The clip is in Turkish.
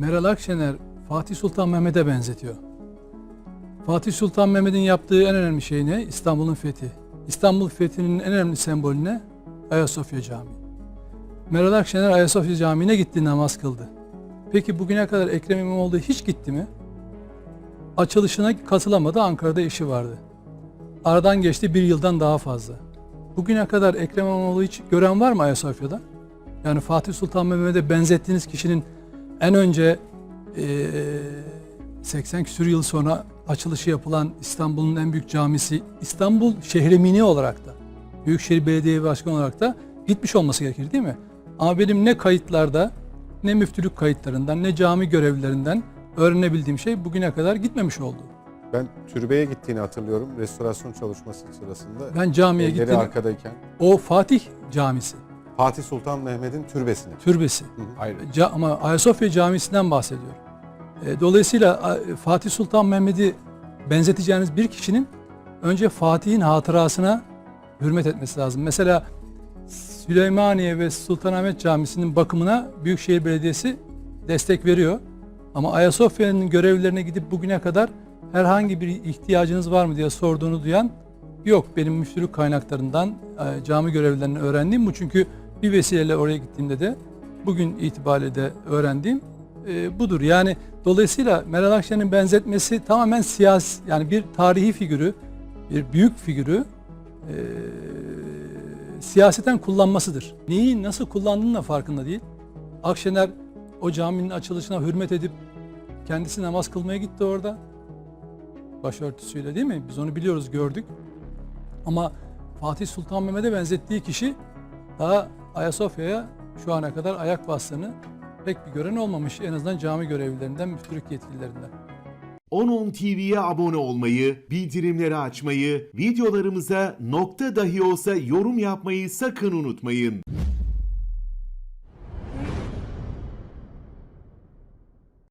Meral Akşener Fatih Sultan Mehmet'e benzetiyor. Fatih Sultan Mehmet'in yaptığı en önemli şey ne? İstanbul'un fethi. İstanbul fethinin en önemli sembolü ne? Ayasofya Camii. Meral Akşener Ayasofya Camii'ne gitti namaz kıldı. Peki bugüne kadar Ekrem İmamoğlu hiç gitti mi? Açılışına katılamadı, Ankara'da işi vardı. Aradan geçti bir yıldan daha fazla. Bugüne kadar Ekrem İmamoğlu hiç gören var mı Ayasofya'da? Yani Fatih Sultan Mehmet'e benzettiğiniz kişinin en önce eee 80 küsur yıl sonra açılışı yapılan İstanbul'un en büyük camisi İstanbul Şehremini olarak da Büyükşehir Belediye Başkanı olarak da gitmiş olması gerekir değil mi? Ama benim ne kayıtlarda ne müftülük kayıtlarından ne cami görevlilerinden öğrenebildiğim şey bugüne kadar gitmemiş oldu. Ben türbeye gittiğini hatırlıyorum restorasyon çalışması sırasında. Ben camiye gittim. arkadayken. O Fatih Camisi, Fatih Sultan Mehmet'in türbesine. türbesi. Hayır. Ca- ama Ayasofya Camisi'nden bahsediyor. E, Dolayısıyla Fatih Sultan Mehmet'i benzeteceğiniz bir kişinin önce Fatih'in hatırasına hürmet etmesi lazım. Mesela Süleymaniye ve Sultanahmet Camisi'nin bakımına Büyükşehir Belediyesi destek veriyor. Ama Ayasofya'nın görevlilerine gidip bugüne kadar herhangi bir ihtiyacınız var mı diye sorduğunu duyan yok. Benim müftülük kaynaklarından e, cami görevlilerinden öğrendiğim bu. Çünkü bir vesileyle oraya gittiğimde de bugün itibariyle de öğrendiğim e, budur. Yani dolayısıyla Meral Akşener'in benzetmesi tamamen siyasi yani bir tarihi figürü, bir büyük figürü e, siyaseten kullanmasıdır. Neyi nasıl kullandığının da farkında değil. Akşener o caminin açılışına hürmet edip kendisi namaz kılmaya gitti orada. Başörtüsüyle değil mi? Biz onu biliyoruz, gördük. Ama Fatih Sultan Mehmet'e benzettiği kişi daha Ayasofya'ya şu ana kadar ayak bastığını pek bir gören olmamış. En azından cami görevlilerinden, müftülük yetkililerinden. 10.10 TV'ye abone olmayı, bildirimleri açmayı, videolarımıza nokta dahi olsa yorum yapmayı sakın unutmayın.